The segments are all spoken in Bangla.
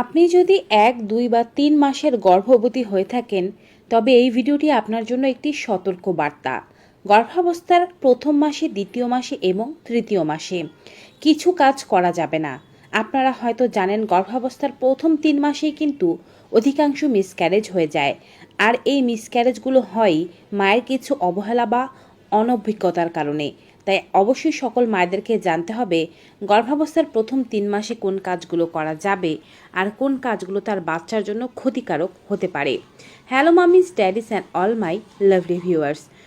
আপনি যদি এক, দুই বা তিন মাসের গর্ভবতী হয়ে থাকেন, তবে এই ভিডিওটি আপনার জন্য একটি সতর্ক বার্তা। গর্ভাবস্থার প্রথম মাসে, দ্বিতীয় মাসে এবং তৃতীয় মাসে। কিছু কাজ করা যাবে না। আপনারা হয়তো জানেন গর্ভাবস্থার প্রথম তিন মাসেই কিন্তু অধিকাংশ মিসক্যারেজ হয়ে যায়। আর এই মিসক্যারেজগুলো হয় মায়ের কিছু অবহেলা বা অনভিজ্ঞতার কারণে। তাই অবশ্যই সকল মায়েদেরকে জানতে হবে গর্ভাবস্থার প্রথম তিন মাসে কোন কাজগুলো করা যাবে আর কোন কাজগুলো তার বাচ্চার জন্য ক্ষতিকারক হতে পারে। Hello mummies daddies and all my lovely viewers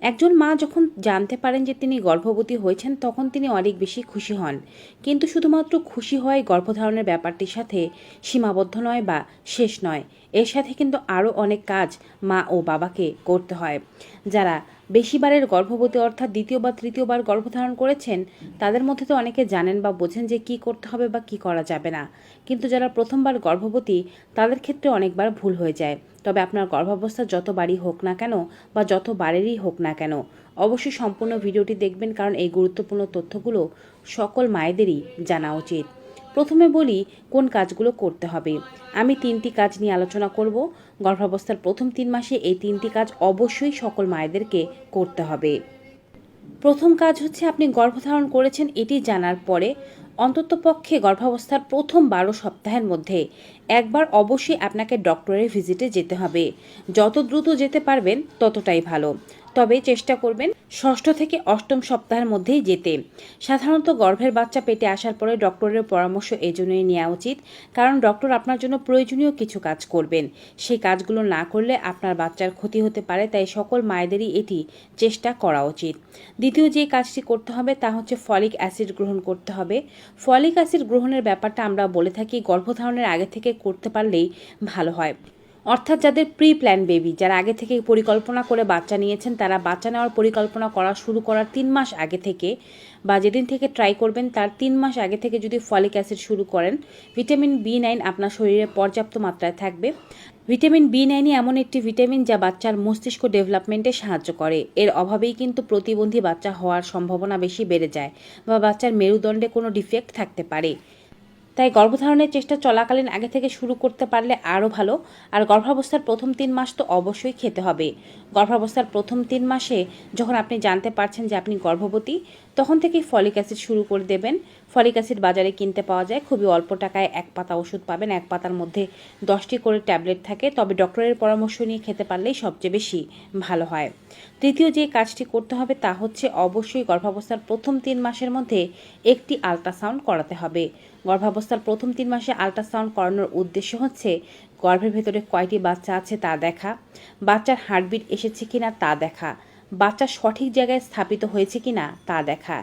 একজন মা যখন জানতে পারেন যে তিনি গর্ভবতী হয়েছেন, তখন তিনি অনেক বেশি খুশি হন। কিন্তু শুধুমাত্র খুশি হয় গর্ভধারণের ব্যাপারটির সাথে সীমাবদ্ধ নয় বা শেষ নয়, এর সাথে কিন্তু আরও অনেক কাজ মা ও বাবাকে করতে হয়। যারা বেশিবারের গর্ভবতী অর্থাৎ দ্বিতীয় বা তৃতীয়বার গর্ভধারণ করেছেন, তাদের মধ্যে তো অনেকে জানেন বা বোঝেন যে কি করতে হবে বা কি করা যাবে না। কিন্তু যারা প্রথমবার গর্ভবতী, তাদের ক্ষেত্রে অনেকবার ভুল হয়ে যায়। তবে আপনার গর্ভাবস্থা যত বাড়ি হোক না কেন বা যত বারেরই হোক না কেন, অবশ্যই সম্পূর্ণ ভিডিওটি দেখবেন কারণ এই গুরুত্বপূর্ণ তথ্যগুলো সকল মায়েদেরই জানা উচিত। প্রথমে বলি, কোন কাজগুলো করতে হবে? আমি তিনটি কাজ নিয়ে আলোচনা করব। গর্ভাবস্থার প্রথম তিন মাসে এই তিনটি কাজ অবশ্যই সকল মায়েদেরকে করতে হবে। প্রথম কাজ হচ্ছে আপনি গর্ভধারণ করেছেন, এটি জানার পরে অন্ততপক্ষে গর্ভাবস্থার প্রথম বারো সপ্তাহের মধ্যে একবার অবশ্যই আপনাকে ডক্টরের ভিজিটে যেতে হবে। যত দ্রুত যেতে পারবেন, ততটাই ভালো। তবে চেষ্টা করবেন ষষ্ঠ থেকে অষ্টম সপ্তাহের মধ্যেই যেতে। সাধারণত গর্ভের বাচ্চা পেটে আসার পরে ডক্টরের পরামর্শ এজন্যই নেওয়া উচিত, কারণ ডক্টর আপনার জন্য প্রয়োজনীয় কিছু কাজ করবেন। সেই কাজগুলো না করলে আপনার বাচ্চার ক্ষতি হতে পারে, তাই সকল মায়েদেরই এটি চেষ্টা করা উচিত। দ্বিতীয় যে কাজটি করতে হবে তা হচ্ছে ফলিক অ্যাসিড গ্রহণ করতে হবে। ফলিক অ্যাসিড গ্রহণের ব্যাপারটা আমরা বলে থাকি গর্ভধারণের আগে থেকে করতে পারলেই ভালো হয়। অর্থাৎ যাদের প্রি প্ল্যান বেবি যারা আগে থেকে পরিকল্পনা করে বাচ্চা নিয়েছেন, তারা বাচ্চা নেওয়ার পরিকল্পনা করা শুরু করার তিন মাস আগে থেকে বা যেদিন থেকে ট্রাই করবেন, তার তিন মাস আগে থেকে যদি ফলিক অ্যাসিড শুরু করেন ভিটামিন বি নাইন আপনার শরীরে পর্যাপ্ত মাত্রায় থাকবে। ভিটামিন বি নাইনই এমন একটি ভিটামিন যা বাচ্চার মস্তিষ্ক ডেভেলপমেন্টে সাহায্য করে। এর অভাবেই কিন্তু প্রতিবন্ধী বাচ্চা হওয়ার সম্ভাবনা বেশি বেড়ে যায় বা বাচ্চার মেরুদণ্ডে কোনো ডিফেক্ট থাকতে পারে। তাই গর্ভধারণের চেষ্টা চলাকালীন আগে থেকে শুরু করতে পারলে আরও ভালো। আর গর্ভাবস্থার প্রথম তিন মাস তো অবশ্যই খেতে হবে। গর্ভাবস্থার প্রথম তিন মাসে যখন আপনি জানতে পারছেন যে আপনি গর্ভবতী, তখন থেকেই ফলিক অ্যাসিড শুরু করে দেবেন। ফলিক অ্যাসিড বাজারে কিনতে পাওয়া যায়। খুবই অল্প টাকায় এক পাতা ওষুধ পাবেন। এক পাতার মধ্যে দশটি করে ট্যাবলেট থাকে। তবে ডক্টরের পরামর্শ নিয়ে খেতে পারলেই সবচেয়ে বেশি ভালো হয়। তৃতীয় যে কাজটি করতে হবে তা হচ্ছে অবশ্যই গর্ভাবস্থার প্রথম তিন মাসের মধ্যে একটি আলট্রাসাউন্ড করাতে হবে। গর্ভাবস্থার প্রথম তিন মাসে আল্ট্রাসাউন্ড করানোর উদ্দেশ্য হচ্ছে গর্ভের ভেতরে কয়টি বাচ্চা আছে তা দেখা। বাচ্চার হার্টবিট এসেছে কিনা তা দেখা। বাচ্চা সঠিক জায়গায় স্থাপিত হয়েছে কিনা তা দেখা।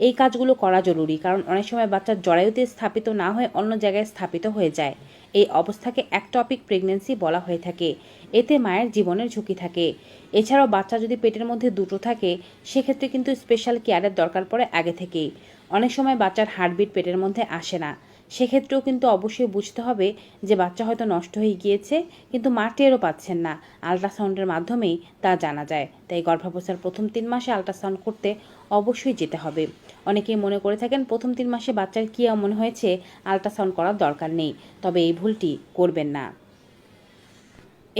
এই কাজগুলো করা জরুরি, কারণ অনেক সময় বাচ্চার জরায়ুতে স্থাপিত না হয়ে অন্য জায়গায় স্থাপিত হয়ে যায়। এই অবস্থাকে একটপিক প্রেগনেন্সি বলা হয়ে থাকে। এতে মায়ের জীবনের ঝুঁকি থাকে। এছাড়াও বাচ্চা যদি পেটের মধ্যে দুটো থাকে, সেক্ষেত্রে কিন্তু স্পেশাল কেয়ারের দরকার পড়ে আগে থেকেই। অনেক সময় বাচ্চার হার্টবিট পেটের মধ্যে আসে না। সেক্ষেত্রেও কিন্তু অবশ্যই বুঝতে হবে যে বাচ্চা হয়তো নষ্ট হয়ে গিয়েছে, কিন্তু মা টেরও পাচ্ছেন না। আলট্রাসাউন্ডের মাধ্যমেই তা জানা যায়। তাই গর্ভাবস্থার প্রথম তিন মাসে আলট্রাসাউন্ড করতে অবশ্যই যেতে হবে। অনেকেই মনে করে থাকেন প্রথম তিন মাসে বাচ্চার কী এমন হয়েছে আলট্রাসাউন্ড করার দরকার নেই। তবে এই ভুলটি করবেন না।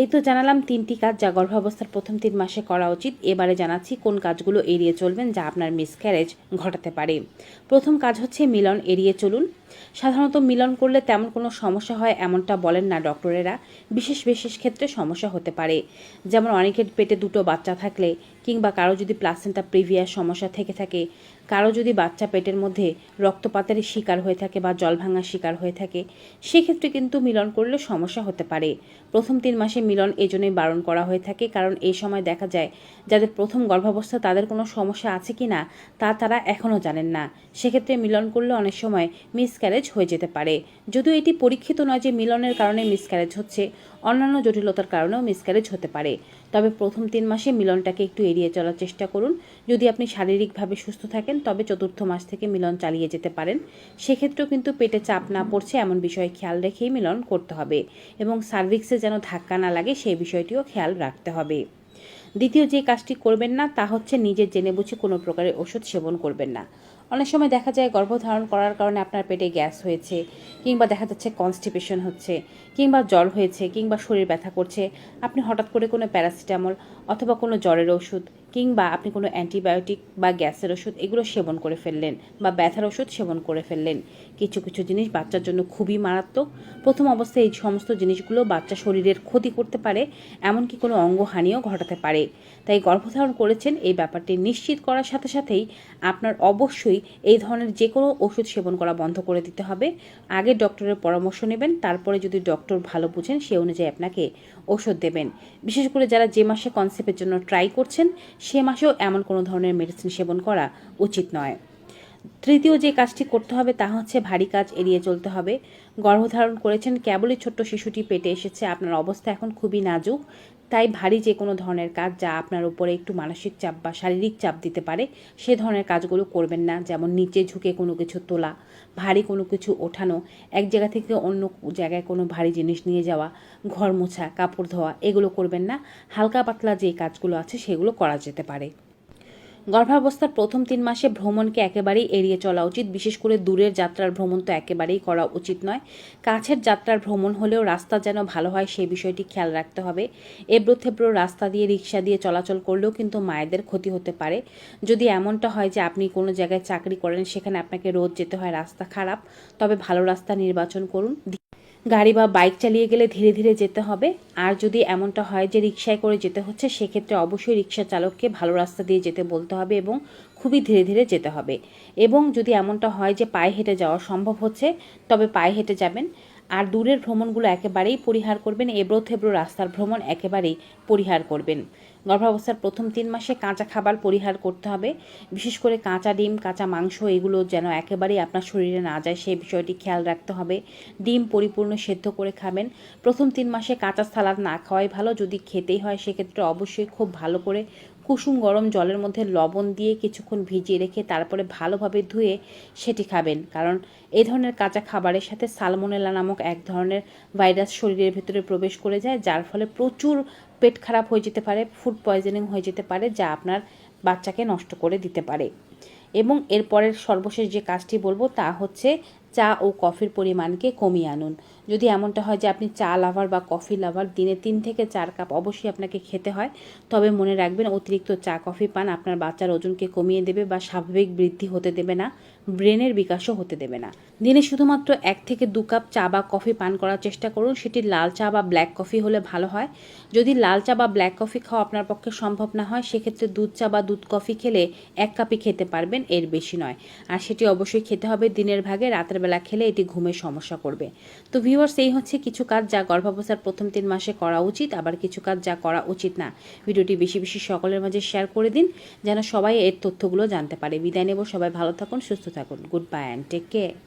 এই তো জানালাম তিনটি কাজ যা গর্ভাবস্থার প্রথম তিন মাসে করা উচিত। এবারে জানাচ্ছি কোন কাজগুলো এড়িয়ে চলবেন যা আপনার মিসক্যারেজ ঘটাতে পারে। প্রথম কাজ হচ্ছে মিলন এড়িয়ে চলুন। সাধারণত মিলন করলে তেমন কোনো সমস্যা হয় এমনটা বলেন না ডক্টরেরা। বিশেষ বিশেষ ক্ষেত্রে সমস্যা হতে পারে। যেমন অনেকের পেটে দুটো বাচ্চা থাকলে কিংবা কারও যদি প্লাসেন্টা প্রিভিয়াস সমস্যা থেকে থাকে কারও যদি বাচ্চা পেটের মধ্যে রক্তপাতের শিকার হয়ে থাকে বা জল ভাঙার শিকার হয়ে থাকে, সেক্ষেত্রে কিন্তু মিলন করলে সমস্যা হতে পারে। প্রথম তিন মাসে মিলন এজন্যই বারণ করা হয়ে থাকে, কারণ এই সময় দেখা যায় যাদের প্রথম গর্ভাবস্থা তাদের কোনো সমস্যা আছে কি না, তা তারা এখনও জানেন না। সেক্ষেত্রে মিলন করলে অনেক সময় মিস মিসক্যারেজ হয়ে যেতে পারে। যদিও এটি পরীক্ষিত নয় যে মিলনের কারণে মিসক্যারেজ হচ্ছে, অন্যান্য জটিলতার কারণেও মিসক্যারেজ হতে পারে। তবে প্রথম তিন মাসে মিলনটাকে একটু এড়িয়ে চলার চেষ্টা করুন। যদি আপনি শারীরিকভাবে সুস্থ থাকেন, তবে চতুর্থ মাস থেকে মিলন চালিয়ে যেতে পারেন। সেক্ষেত্রেও কিন্তু পেটে চাপ না পড়ছে এমন বিষয়ে খেয়াল রেখেই মিলন করতে হবে এবং সার্ভিক্সে যেন ধাক্কা না লাগে সেই বিষয়টিও খেয়াল রাখতে হবে। দ্বিতীয় যে কাজটি করবেন না, তা হচ্ছে নিজের জেনে বুঝে কোনো প্রকারের ওষুধ সেবন করবেন না। অনেক সময় দেখা যায় গর্ভধারণ করার কারণে আপনার পেটে গ্যাস হয়েছে, কিংবা দেখা যাচ্ছে কনস্টিপেশন হচ্ছে, কিংবা জ্বর হয়েছে, কিংবা শরীর ব্যথা করছে। আপনি হঠাৎ করে কোনো প্যারাসিটামল অথবা কোনো জ্বরের ওষুধ কিংবা আপনি কোনো অ্যান্টিবায়োটিক বা গ্যাসের ওষুধ, এগুলো সেবন করে ফেললেন বা ব্যথার ওষুধ সেবন করে ফেললেন। কিছু কিছু জিনিস বাচ্চার জন্য খুবই মারাত্মক। প্রথম অবস্থায় এই সমস্ত জিনিসগুলো বাচ্চা শরীরের ক্ষতি করতে পারে, এমনকি কোনো অঙ্গহানিও ঘটাতে পারে। তাই গর্ভধারণ করেছেন এই ব্যাপারটি নিশ্চিত করার সাথে সাথেই আপনার অবশ্যই এই ধরনের যে কোনো ওষুধ সেবন করা বন্ধ করে দিতে হবে। আগে ডক্টরের পরামর্শ নেবেন, তারপরে যদি ডক্টর ভালো বুঝেন, সে অনুযায়ী আপনাকে ওষুধ দেবেন। বিশেষ করে যারা যে মাসে কনসেপ্টের জন্য ট্রাই করছেন সে মাসেও এমন কোনো ধরনের মেডিসিন সেবন করা উচিত নয়। তৃতীয় যে কাজটি করতে হবে তা হচ্ছে ভারী কাজ এড়িয়ে চলতে হবে। গর্ভধারণ করেছেন কেবলই ছোট্ট শিশুটি পেটে এসেছে, আপনার অবস্থা এখন খুবই নাজুক। তাই ভারী যে কোনো ধরনের কাজ যা আপনার উপরে একটু মানসিক চাপ বা শারীরিক চাপ দিতে পারে, সে ধরনের কাজগুলো করবেন না, যেমন নিচে ঝুঁকে কোনো কিছু তোলা, ভারী কোনো কিছু ওঠানো, এক জায়গা থেকে অন্য জায়গায় কোনো ভারী জিনিস নিয়ে যাওয়া, ঘর মোছা, কাপড় ধোয়া, এগুলো করবেন না। হালকা পাতলা যে কাজগুলো আছে সেগুলো করা যেতে পারে। গর্ভাবস্থার প্রথম তিন মাসে ভ্রমণকে একেবারেই এড়িয়ে চলা উচিত। বিশেষ করে দূরের যাত্রার ভ্রমণ তো একেবারেই করা উচিত নয়। কাছের যাত্রার ভ্রমণ হলেও রাস্তা যেন ভালো হয় সেই বিষয়টি খেয়াল রাখতে হবে। এবড়ো থেবড়ো রাস্তা দিয়ে, রিক্সা দিয়ে চলাচল করলেও কিন্তু মায়েদের ক্ষতি হতে পারে। যদি এমনটা হয় যে আপনি কোনো জায়গায় চাকরি করেন, সেখানে আপনাকে রোজ যেতে হয়, রাস্তা খারাপ, তবে ভালো রাস্তা নির্বাচন করুন। গাড়ি বা বাইক চালিয়ে গেলে ধীরে ধীরে যেতে হবে। আর যদি এমনটা হয় যে রিক্সায় করে যেতে হচ্ছে, সেক্ষেত্রে অবশ্যই রিক্সা চালককে ভালো রাস্তা দিয়ে যেতে বলতে হবে এবং খুবই ধীরে ধীরে যেতে হবে। এবং যদি এমনটা হয় যে পায়ে হেঁটে যাওয়া সম্ভব হচ্ছে, তবে পায়ে হেঁটে যাবেন। আর দূরের ভ্রমণগুলো একেবারেই পরিহার করবেন এবড়ো থেবড়ো রাস্তার ভ্রমণ একেবারেই পরিহার করবেন। গর্ভাবস্থার প্রথম তিন মাসে কাঁচা খাবার পরিহার করতে হবে। বিশেষ করে কাঁচা ডিম, কাঁচা মাংস, এগুলো যেন একেবারেই আপনার শরীরে না যায়, সেই বিষয়টি খেয়াল রাখতে হবে। ডিম পরিপূর্ণ সেদ্ধ করে খাবেন। প্রথম তিন মাসে কাঁচা সালাদ না খাওয়াই ভালো। যদি খেতেই হয়, সেক্ষেত্রে অবশ্যই খুব ভালো করে কুসুম গরম জলের মধ্যে লবণ দিয়ে কিছুক্ষণ ভিজিয়ে রেখে তারপরে ভালোভাবে ধুয়ে সেটি খাবেন। কারণ এই ধরনের কাঁচা খাবারের সাথে সালমোনেলা নামক এক ধরনের ভাইরাস শরীরের ভেতরে প্রবেশ করে যায়, যার ফলে প্রচুর পেট খারাপ হয়ে যেতে পারে ফুড পয়জনিং হয়ে যেতে পারে, যা আপনার বাচ্চাকে নষ্ট করে দিতে পারে। এবং এরপরের সর্বশেষ যে কাজটি বলব তা হচ্ছে চা ও কফির পরিমাণকে কমিয়ে আনুন। যদি এমনটা হয় যে আপনি চা লাভার বা কফি লাভার দিনে তিন থেকে চার কাপ অবশ্যই আপনাকে খেতে হয়। তবে মনে রাখবেন, অতিরিক্ত চা কফি পান আপনার বাচ্চার ওজনকে কমিয়ে দেবে বা স্বাভাবিক বৃদ্ধি হতে দেবে না ব্রেনের বিকাশও হতে দেবে না। দিনে শুধুমাত্র এক থেকে দু কাপ চা বা কফি পান করার চেষ্টা করুন। সেটি লাল চা বা ব্ল্যাক কফি হলে ভালো হয়। যদি লাল চা বা ব্ল্যাক কফি খাওয়া আপনার পক্ষে সম্ভব না হয়, সেক্ষেত্রে দুধ চা বা দুধ কফি খেলে এক কাপই খেতে পারবেন, এর বেশি নয়। আর সেটি অবশ্যই খেতে হবে দিনের ভাগে, রাতের বেলা খেলে এটি ঘুমের সমস্যা করবে। তো ভিউয়ার্স এই হচ্ছে কিছু কাজ যা গর্ভাবস্থার প্রথম তিন মাসে করা উচিত, আবার কিছু কাজ যা করা উচিত না। ভিডিওটি বেশি বেশি সকলের মাঝে শেয়ার করে দিন, যেন সবাই এর তথ্যগুলো জানতে পারে। বিদায় নেব, সবাই ভালো থাকুন, সুস্থ থাকুন। Good bye and take care